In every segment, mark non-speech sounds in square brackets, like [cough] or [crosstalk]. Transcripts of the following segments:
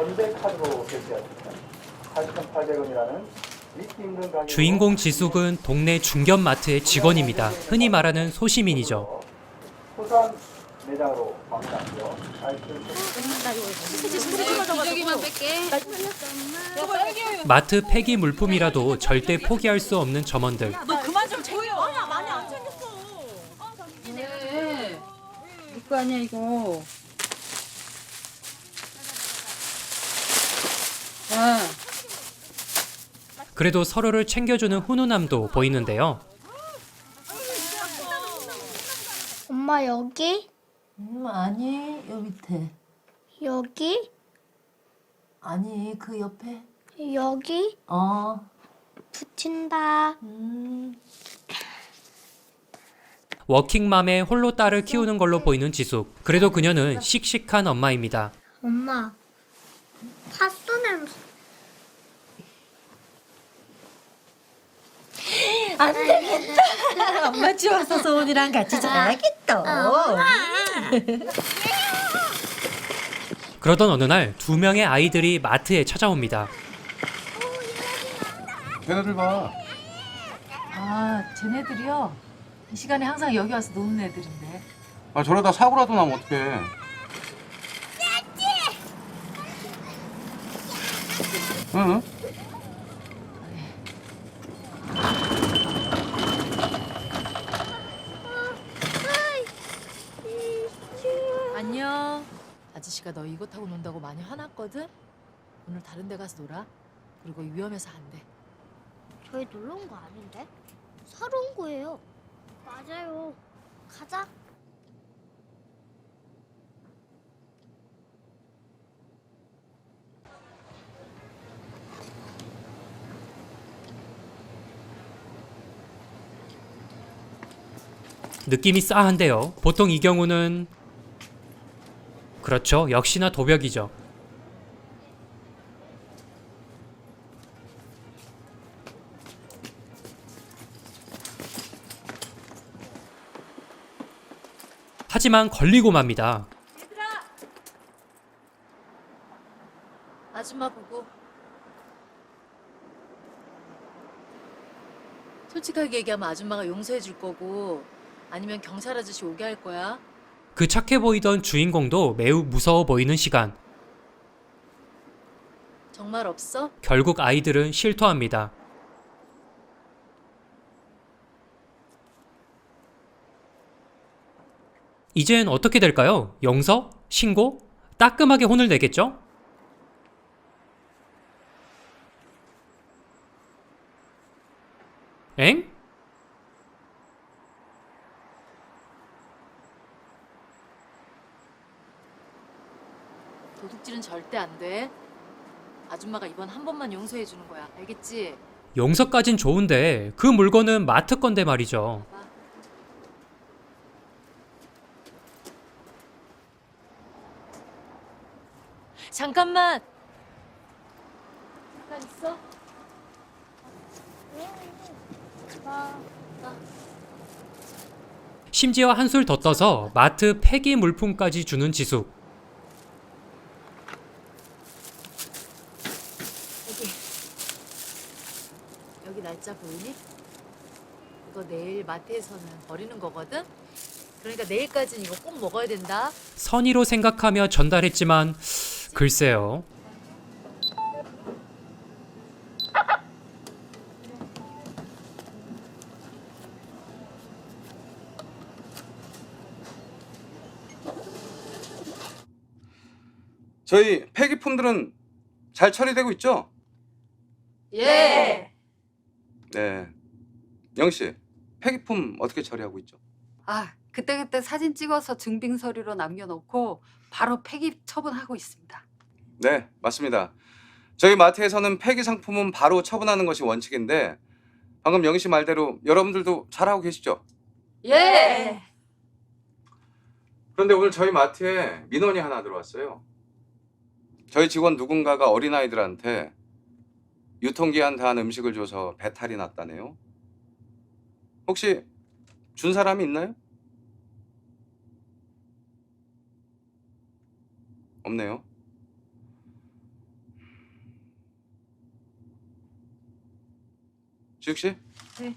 건대 카드로 결제하십니다. 8,800원이라는 믿기 힘든 가격. 주인공 지숙은 동네 중견마트의 직원입니다. 흔히 말하는 소시민이죠. 매장으로. 마트 폐기 물품이라도 절대 포기할 수 없는 점원들. 너 그만 좀 챙겨. 많이 안 챙겼어. 왜? 이거 아니야 이거. 그래도 서로를 챙겨주는 훈훈함도 보이는데요. 엄마 여기 음 아니 요 밑에. 여기 아니 그 옆에. 여기 어. 붙인다. 음. 워킹맘의 홀로 딸을 키우는 걸로 보이는 지숙. 그래도 그녀는 씩씩한 엄마입니다. 엄마 파스 냄새. 안 되겠다. [laughs] 엄마 지워서 소은이랑 같이 자야겠다. [laughs] 그러던 어느 날 두 명의 아이들이 마트에 찾아옵니다. 걔네들 봐. 아 쟤네들이요. 이 시간에 항상 여기 와서 노는 애들인데. 아 저러다 사고라도 나면 어떡해. 응? 안녕. 아저씨가 너 이거 타고 논다고 많이 화났거든. 오늘 다른 데 가서 놀아. 그리고 위험해서 안 돼. 저희 놀러 온 거 아닌데? 사러 온 거예요. 맞아요. 가자. 느낌이 싸한데요. 보통 이 경우는 그렇죠. 역시나 도벽이죠. 하지만 걸리고 맙니다. 아줌마 보고. 솔직하게 얘기하면 아줌마가 용서해 줄 거고 아니면 경찰 아저씨 오게 할 거야. 그 착해 보이던 주인공도 매우 무서워 보이는 시간. 정말 없어? 결국 아이들은 실토합니다. 이젠 어떻게 될까요? 용서? 신고? 따끔하게 혼을 내겠죠? 엥? 도둑질은 절대 안 돼. 아줌마가 이번 한 번만 용서해 주는 거야. 알겠지? 용서까진 좋은데 그 물건은 마트 건데 말이죠. 잠깐만. 잠깐 있어. 심지어 한술 더 떠서 마트 폐기 물품까지 주는 지숙. 여기 날짜 보이니? 이거 내일 마트에서는 버리는 거거든. 그러니까 내일까지는 이거 꼭 먹어야 된다. 선의로 생각하며 전달했지만 글쎄요. 저희 폐기품들은 잘 처리되고 있죠? 예. 네. 영 씨, 폐기품 어떻게 처리하고 있죠? 아 그때그때 사진 찍어서 증빙 서류로 남겨놓고 바로 폐기 처분하고 있습니다. 네, 맞습니다. 저희 마트에서는 폐기 상품은 바로 처분하는 것이 원칙인데 방금 영희 씨 말대로 여러분들도 잘하고 계시죠? 예. 그런데 오늘 저희 마트에 민원이 하나 들어왔어요. 저희 직원 누군가가 어린아이들한테 유통기한 다한 음식을 줘서 배탈이 났다네요. 혹시 준 사람이 있나요? 없네요. 지욱 씨? 네.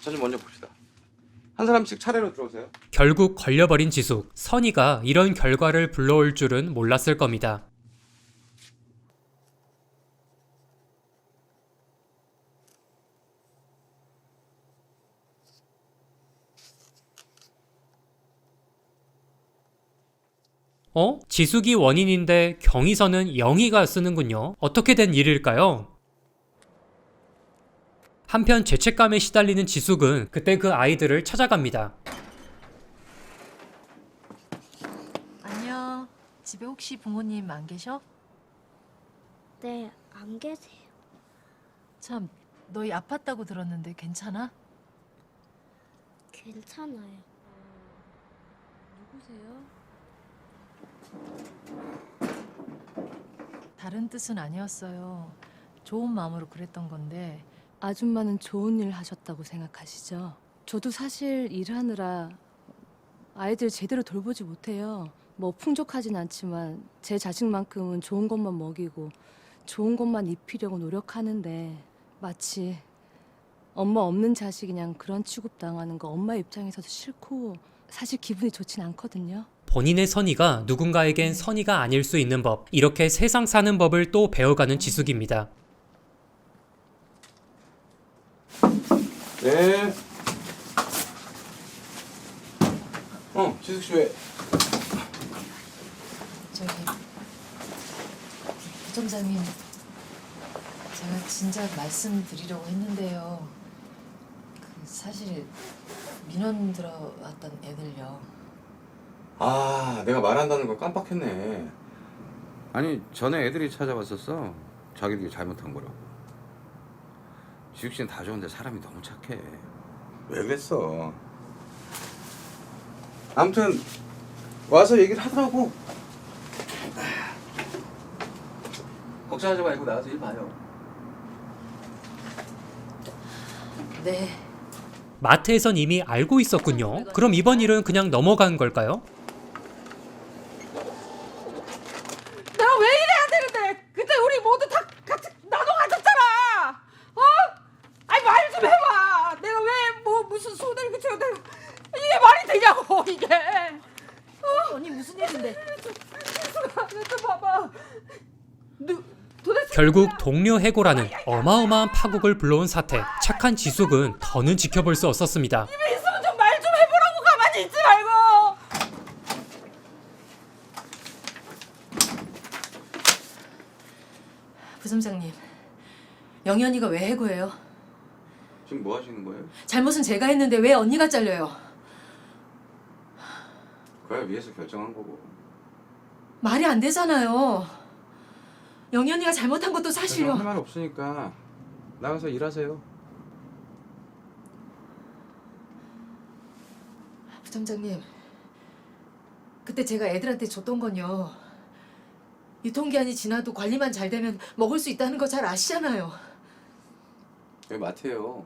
저 좀 먼저 봅시다. 한 사람씩 차례로 들어오세요. 결국 걸려버린 지숙. 선이가 이런 결과를 불러올 줄은 몰랐을 겁니다. 어? 지숙이 원인인데 경위선은 영희가 쓰는군요. 어떻게 된 일일까요? 한편 죄책감에 시달리는 지숙은 그때 그 아이들을 찾아갑니다. 안녕. 집에 혹시 부모님 안 계셔? 네, 안 계세요. 참, 너희 아팠다고 들었는데 괜찮아? 괜찮아요. 누구세요? 다른 뜻은 아니었어요. 좋은 마음으로 그랬던 건데 아줌마는 좋은 일 하셨다고 생각하시죠? 저도 사실 일하느라 아이들 제대로 돌보지 못해요. 뭐 풍족하진 않지만 제 자식만큼은 좋은 것만 먹이고 좋은 것만 입히려고 노력하는데 마치 엄마 없는 자식이 그냥 그런 취급 당하는 거 엄마 입장에서도 싫고 사실 기분이 좋진 않거든요. 본인의 선의가 누군가에겐 선의가 아닐 수 있는 법. 이렇게 세상 사는 법을 또 배워가는 지숙입니다. 네. 어, 지숙 씨 왜? 저기 부점장님 제가 진작 말씀드리려고 했는데요. 그 사실 민원 들어왔던 애들요. 아, 내가 말한다는 걸 깜빡했네. 아니, 전에 애들이 찾아왔었어. 자기들이 잘못한 거라고. 지숙 씨는 다 좋은데 사람이 너무 착해. 왜 그랬어? 아무튼 와서 얘기를 하더라고. 걱정하지 말고 나가서 일 봐요. 네. 마트에선 이미 알고 있었군요. 그럼 이번 일은 그냥 넘어간 걸까요? 내가 왜 이래야 되는데? 그때 우리 모두 다 같이 나눠 가졌잖아. 어? 아니 말 좀 해봐. 내가 왜 뭐 무슨 손해를 그치고 내가 이게 말이 되냐고 이게. 언니 무슨 일인데? 좀 봐봐. 누 도대체 결국 동료 해고라는 어마어마한 파국을 불러온 사태. 착한 지숙은 더는 지켜볼 수 없었습니다. 입에 있으면 좀 말 좀 해보라고 가만히 있지 말고. 부점장님, 언니가 왜 해고해요? 지금 뭐 하시는 거예요? 잘못은 제가 했는데 왜 언니가 잘려요? 그야 위에서 결정한 거고. 말이 안 되잖아요. 영희 언니가 잘못한 것도 사실요. 할말 없으니까 나가서 일하세요. 부점장님, 그때 제가 애들한테 줬던 건요. 유통기한이 지나도 관리만 잘 되면 먹을 수 있다는 거 잘 아시잖아요. 여기 마트예요.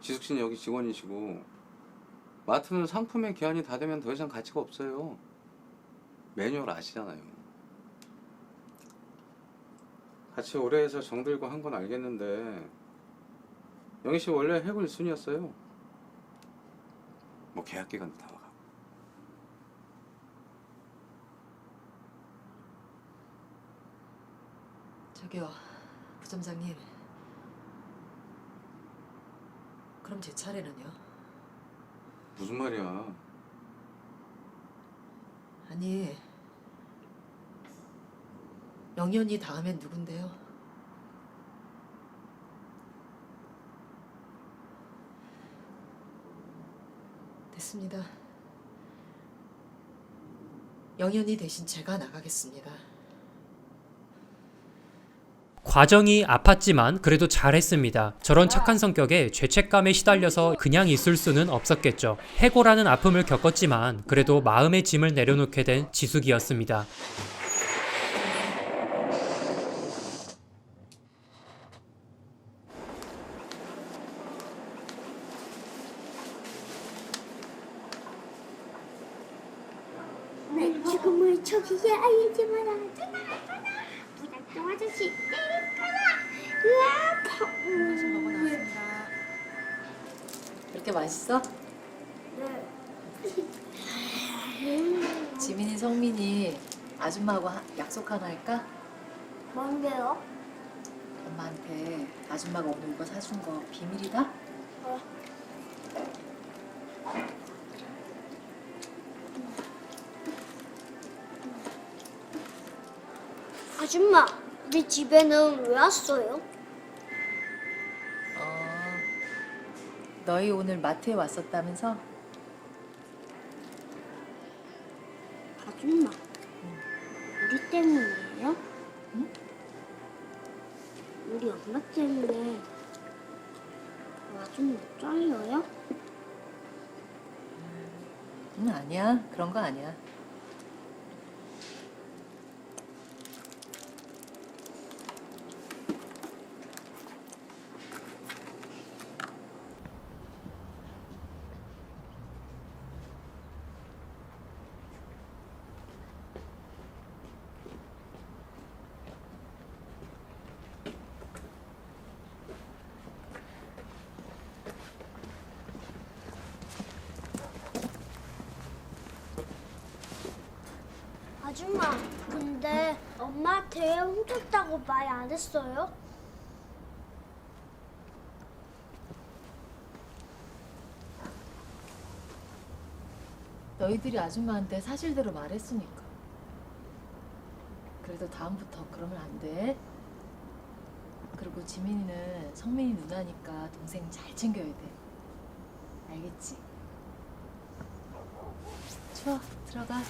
지숙 씨는 여기 직원이시고 마트는 상품의 기한이 다 되면 더 이상 가치가 없어요. 매뉴얼 아시잖아요. 같이 오래 해서 정들고 한 건 알겠는데 영희 씨 원래 해고 1순위였어요. 뭐 계약 기간도 다 와가. 저기요, 부점장님. 그럼 제 차례는요? 무슨 말이야? 아니, 언니 다음엔 누군데요? 됐습니다. 언니 대신 제가 나가겠습니다. 과정이 아팠지만 그래도 잘했습니다. 저런 착한 성격에 죄책감에 시달려서 그냥 있을 수는 없었겠죠. 해고라는 아픔을 겪었지만 그래도 마음의 짐을 내려놓게 된 지숙이었습니다. 내 죽음을 알리지 마라. 떠나, 떠나. 부작정 아저씨 때릴 거야. 으아, 파. 어떻게 맛있어? 네. 지민이 성민이 아줌마하고 하- 약속 하나 할까? 뭔데요? 엄마한테 아줌마가 오늘 이거 사준 거 비밀이다? 아줌마, 우리 집에는 왜 왔어요? 어, 너희 오늘 마트에 왔었다면서? 아줌마, 우리 때문이에요? 응? 우리 엄마 때문에 아줌마 잘려요? 응, 아니야. 그런 거 아니야. 아줌마, 근데 엄마한테 훔쳤다고 말 안 했어요? 너희들이 아줌마한테 사실대로 말했으니까. 그래도 다음부터 그러면 안 돼. 그리고 지민이는 성민이 누나니까 동생 잘 챙겨야 돼. 알겠지? 좋아, 들어가.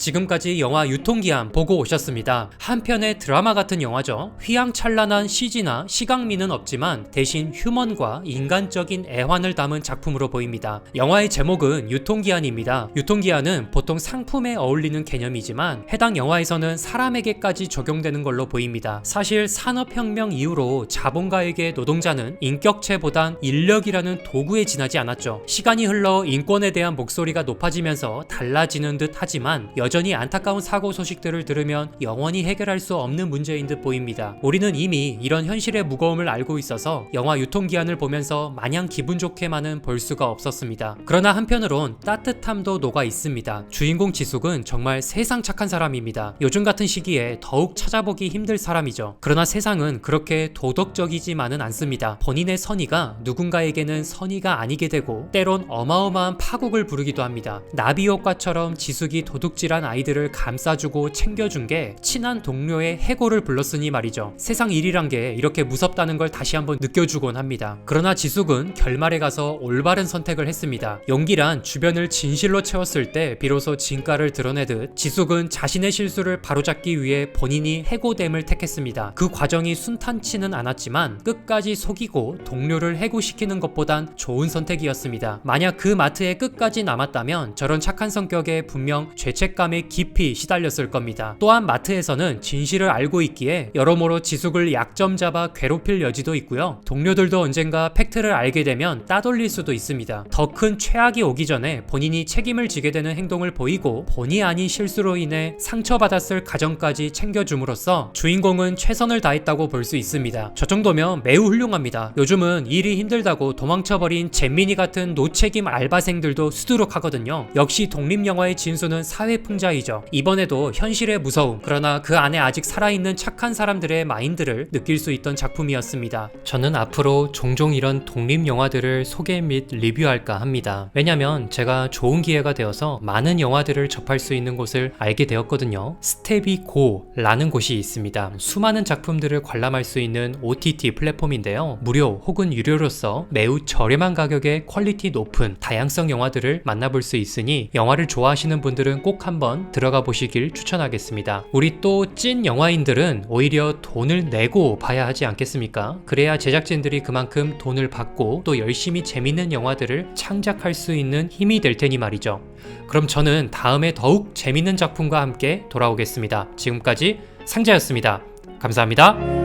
지금까지 영화 유통기한 보고 오셨습니다. 한편의 드라마 같은 영화죠. 휘황찬란한 CG나 시각미는 없지만 대신 휴먼과 인간적인 애환을 담은 작품으로 보입니다. 영화의 제목은 유통기한입니다. 유통기한은 보통 상품에 어울리는 개념이지만 해당 영화에서는 사람에게까지 적용되는 걸로 보입니다. 사실 산업혁명 이후로 자본가에게 노동자는 인격체보단 인력이라는 도구에 지나지 않았죠. 시간이 흘러 인권에 대한 목소리가 높아지면서 달라지는 듯 하지만 여 전히 안타까운 사고 소식들을 들으면 영원히 해결할 수 없는 문제인 듯 보입니다. 우리는 이미 이런 현실의 무거움을 알고 있어서 영화 유통기한을 보면서 마냥 기분 좋게만은 볼 수가 없었습니다. 그러나 한편으론 따뜻함도 녹아 있습니다. 주인공 지숙은 정말 세상 착한 사람입니다. 요즘 같은 시기에 더욱 찾아보기 힘들 사람이죠. 그러나 세상은 그렇게 도덕적이지만은 않습니다. 본인의 선의가 누군가에게는 선의가 아니게 되고 때론 어마어마한 파국을 부르기도 합니다. 나비 효과처럼 지숙이 도둑질한 아이들을 감싸주고 챙겨준 게 친한 동료의 해고를 불렀으니 말이죠. 세상 일이란 게 이렇게 무섭다는 걸 다시 한번 느껴주곤 합니다. 그러나 지숙은 결말에 가서 올바른 선택을 했습니다. 용기란 주변을 진실로 채웠을 때 비로소 진가를 드러내듯 지숙은 자신의 실수를 바로잡기 위해 본인이 해고됨을 택했습니다. 그 과정이 순탄치는 않았지만 끝까지 속이고 동료를 해고시키는 것보단 좋은 선택이었습니다. 만약 그 마트에 끝까지 남았다면 저런 착한 성격에 분명 죄책감 에 깊이 시달렸을 겁니다. 또한 마트에서는 진실을 알고 있기에 여러모로 지숙을 약점 잡아 괴롭힐 여지도 있고요. 동료들도 언젠가 팩트를 알게 되면 따돌릴 수도 있습니다. 더 큰 최악이 오기 전에 본인이 책임을 지게 되는 행동을 보이고 본의 아닌 실수로 인해 상처받았을 가정까지 챙겨줌으로써 주인공은 최선을 다했다고 볼 수 있습니다. 저 정도면 매우 훌륭합니다. 요즘은 일이 힘들다고 도망쳐버린 잼민이 같은 노책임 알바생들도 수두룩 하거든요. 역시 독립영화의 진수는 사회풍 자이죠. 이번에도 현실의 무서움, 그러나 그 안에 아직 살아있는 착한 사람들의 마인드를 느낄 수 있던 작품이었습니다. 저는 앞으로 종종 이런 독립 영화들을 소개 및 리뷰할까 합니다. 왜냐면 제가 좋은 기회가 되어서 많은 영화들을 접할 수 있는 곳을 알게 되었거든요. 스텝이 고라는 곳이 있습니다. 수많은 작품들을 관람할 수 있는 OTT 플랫폼인데요. 무료 혹은 유료로서 매우 저렴한 가격에 퀄리티 높은 다양성 영화들을 만나볼 수 있으니 영화를 좋아하시는 분들은 꼭 한번 들어가 보시길 추천하겠습니다. 우리 또 찐 영화인들은 오히려 돈을 내고 봐야 하지 않겠습니까? 그래야 제작진들이 그만큼 돈을 받고 또 열심히 재밌는 영화들을 창작할 수 있는 힘이 될 테니 말이죠. 그럼 저는 다음에 더욱 재밌는 작품과 함께 돌아오겠습니다. 지금까지 상자였습니다. 감사합니다.